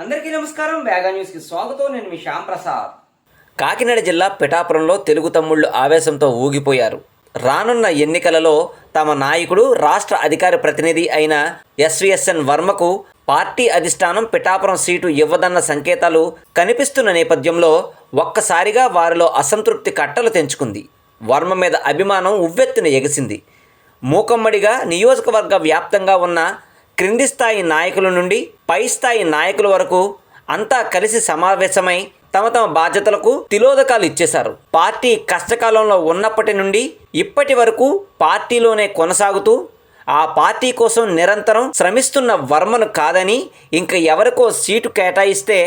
అందరికీ నమస్కారం. వేగా న్యూస్కి స్వాగతం. నేను మీ శ్యామ్ ప్రసాద్. కాకినాడ జిల్లా పిఠాపురంలో తెలుగు తమ్ముళ్ళు ఆవేశంతో ఊగిపోయారు. రానున్న ఎన్నికలలో తమ నాయకుడు రాష్ట్ర అధికార ప్రతినిధి అయిన ఎస్విఎస్ఎన్ వర్మకు పార్టీ అధిష్టానం పిఠాపురం సీటు ఇవ్వదన్న సంకేతాలు కనిపిస్తున్న నేపథ్యంలో ఒక్కసారిగా వారిలో అసంతృప్తి కట్టలు తెంచుకుంది. వర్మ మీద అభిమానం ఉవ్వెత్తున ఎగిసింది. మూకమ్మడిగా నియోజకవర్గ వ్యాప్తంగా ఉన్న క్రింది స్థాయి నాయకుల నుండి పై స్థాయి నాయకుల వరకు అంతా కలిసి సమావేశమై తమ తమ బాధ్యతలకు తిలోదకాలు ఇచ్చేశారు. పార్టీ కష్టకాలంలో ఉన్నప్పటి నుండి ఇప్పటి వరకు పార్టీలోనే కొనసాగుతూ ఆ పార్టీ కోసం నిరంతరం శ్రమిస్తున్న వర్మను కాదని ఇంక ఎవరికో సీటు కేటాయిస్తే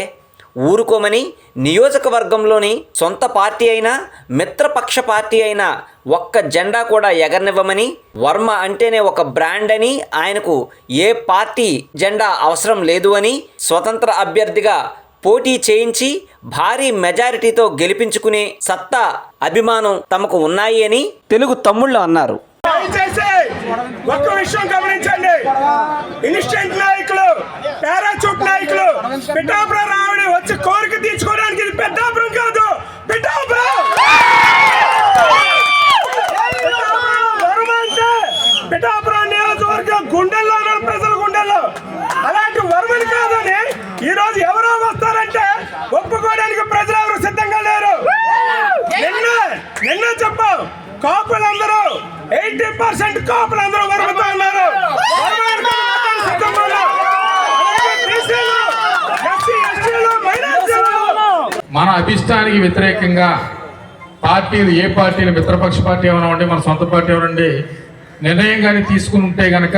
ఊరుకోమని నియోజకవర్గంలోని సొంత పార్టీ అయినా మిత్రపక్ష పార్టీ అయినా ఒక్క జెండా కూడా ఎగరనివ్వమని వర్మ అంటేనే ఒక బ్రాండ్ అని ఆయనకు ఏ పార్టీ జెండా అవసరం లేదు అని స్వతంత్ర అభ్యర్థిగా పోటీ చేయించి భారీ మెజారిటీతో గెలిపించుకునే సత్తా అభిమానం తమకు ఉన్నాయి అని తెలుగు తమ్ముళ్ళు అన్నారు. ఒక్క విషయం గమనించండి. ఇన్స్టెంట్ నాయకులు పారాచూట్ నాయకులు పిఠాపురం వచ్చి కోరిక తీర్చుకోవడానికి ఇది పెద్దాపురం కాదు. పిఠాపురం పిఠాపురం అంటే పిఠాపురం నియోజకవర్గం గుండెల్లో ఉన్న ప్రజల గుండెల్లో. అలాంటి వరమని కాదని ఈ రోజు ఎవరో వస్తారంటే ఒప్పుకోవడానికి ప్రజలు ఎవరు సిద్ధంగా లేరు. నిన్న నిన్న చెప్పాం. కాపులందరూ ఎయిటీ పర్సెంట్ కాపులు వరమతో ఉన్నారు వరమతో మాత్రం సిద్ధంగా ఉన్నారు. అలాగే బీసీలు, ఎస్సీ, ఎస్టీలు, మైనారిటీలు మన అభిష్టానికి వ్యతిరేకంగా పార్టీలు ఏ పార్టీలు మిత్రపక్ష పార్టీ ఏమైనా ఉండి మన సొంత పార్టీ ఏమైనా నిర్ణయం కానీ తీసుకుని ఉంటే గనక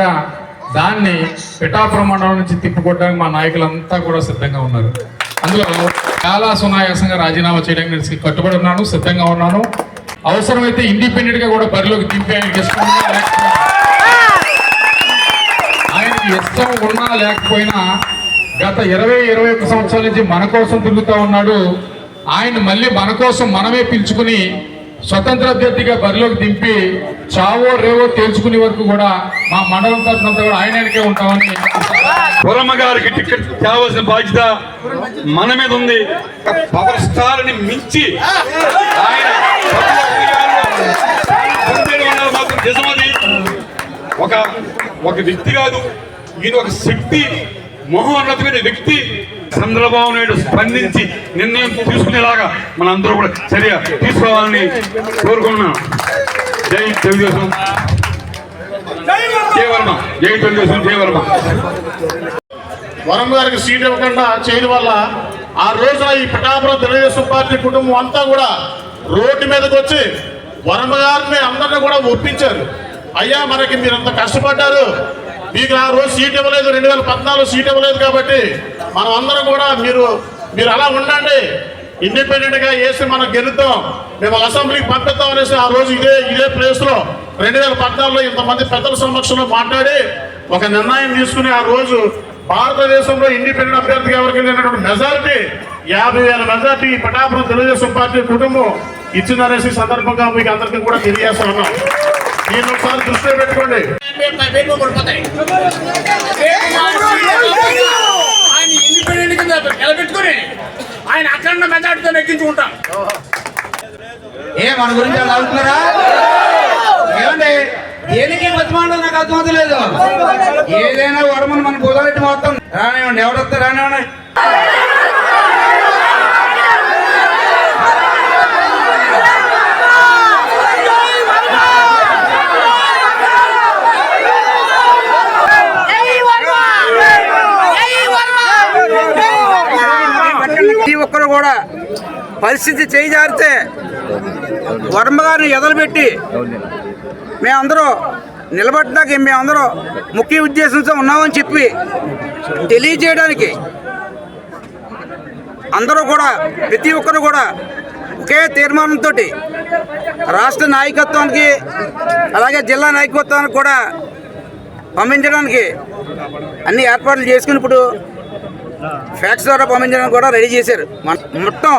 దాన్ని పిఠాపురం మండలం నుంచి తిప్పుకోవడానికి మా నాయకులంతా కూడా సిద్ధంగా ఉన్నారు. అందులో చాలా సునాయాసంగా రాజీనామా చేయడానికి నేను కట్టుబడి ఉన్నాను సిద్ధంగా ఉన్నాను. అవసరమైతే ఇండిపెండెంట్గా కూడా బరిలోకి దింపి ఆయనకి ఇష్టం ఆయనకి ఇష్టం ఉన్నా లేకపోయినా గత ఇరవై ఇరవై ఒక్క సంవత్సరాల నుంచి మన కోసం తిరుగుతూ ఉన్నాడు ఆయన మళ్ళీ మన కోసం మనమే పిలుచుకుని స్వతంత్ర అభ్యర్థిగా బరిలోకి దింపి చావో రేవో తేల్చుకునే వరకు కూడా మా మండలం తరఫునంతా కూడా ఆయన ఉంటామని పురమ్మ గారికి టికెట్ తేవలసిన బాధ్యత మన మీద ఉంది. పవర్ స్టార్ని మించి ఆయన మాత్రం నిజమది ఒక ఒక వ్యక్తి కాదు. ఈయన ఒక శక్తి మహోన్నతమైన వ్యక్తి. చంద్రబాబు నాయుడు స్పందించి నిర్ణయం తీసుకునేలాగా మన అందరూ కూడా చర్య తీసుకోవాలని కోరుకున్నాను జై తెలుగుదేశం. జయవర్మ జై తెలుగుదేశం. జయవర్మ వరం గారికి సీట్ ఇవ్వకుండా చేయడం వల్ల ఆ రోజున ఈ పిఠాపురం తెలుగుదేశం పార్టీ కుటుంబం అంతా కూడా రోడ్డు మీదకి వచ్చి వరమ గారిని అందరిని కూడా ఒప్పించారు. అయ్యా మనకి మీరు అంత కష్టపడ్డారు. మీకు ఆ రోజు సీట్ ఇవ్వలేదు. రెండు వేల పద్నాలుగు సీట్ ఇవ్వలేదు కాబట్టి మనం అందరం కూడా మీరు మీరు అలా ఉండండి ఇండిపెండెంట్గా వేసి మనం గెలుద్దాం మేము అసెంబ్లీకి పంపిద్దాం అనేసి ఆ రోజు ఇదే ఇదే ప్లేస్లో రెండు వేల పద్నాలుగులో ఇంతమంది పెద్దల సమక్షంలో మాట్లాడి ఒక నిర్ణయం తీసుకుని ఆ రోజు భారతదేశంలో ఇండిపెండెంట్ అభ్యర్థిగా ఎవరికి వెళ్ళినటువంటి మెజారిటీ యాభై వేల మెజారిటీ పటాపురం తెలుగుదేశం పార్టీ కుటుంబం ఇచ్చిందనేసి సందర్భంగా మీకు అందరికీ కూడా తెలియజేస్తా ఉన్నాం దీన్ని ఒకసారి దృష్టిలో పెట్టుకోండి ఆయన ఇండిపెండెంట్ కింద నిలబెట్టుకుని ఆయన అఖండ మెజార్టీతో నెగ్గించుకుంటాం ఏ మన గురించి అలా అవుతున్నారా ఏమండి? దేనికి బతిమాడో నాకు అర్థమవుతలేదు. ఏదైనా వరమని మన కుదరటి మొత్తం రానివ్వండి. ఎవడొస్తే రానివ్వండి ప్రతి ఒక్కరు కూడా పరిస్థితి చేజారితే వర్మ గారిని ఎదలుపెట్టి మేమందరూ నిలబడడానికి మేమందరూ ముఖ్య ఉద్దేశంతో ఉన్నామని చెప్పి తెలియజేయడానికి అందరూ కూడా ప్రతి ఒక్కరు కూడా ఒకే తీర్మానంతో రాష్ట్ర నాయకత్వానికి అలాగే జిల్లా నాయకత్వానికి కూడా పంపించడానికి అన్ని ఏర్పాట్లు చేసుకుని ఇప్పుడు ఫ్యాక్స్ ద్వారా పంపించడానికి కూడా రెడీ చేశారు. మొత్తం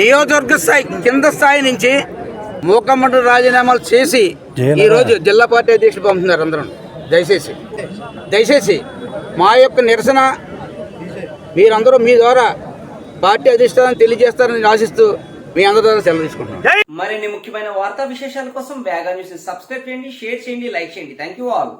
నియోజకవర్గ స్థాయి కింద స్థాయి నుంచి మూకమ్మటి రాజీనామాలు చేసి ఈ రోజు జిల్లా పార్టీ అధ్యక్షులు పంపుతున్నారు అందరం. దయచేసి దయచేసి మా యొక్క నిరసన మీరందరూ మీ ద్వారా పార్టీ అధిష్టానం తెలియజేస్తారని ఆశిస్తూ మీ అందరి ద్వారా సెలవు తీసుకుంటున్నాను మరిన్ని ముఖ్యమైన వార్తా విశేషాల కోసం వేగా న్యూస్ సబ్స్క్రైబ్ చేయండి షేర్ చేయండి లైక్ చేయండి. Thank you all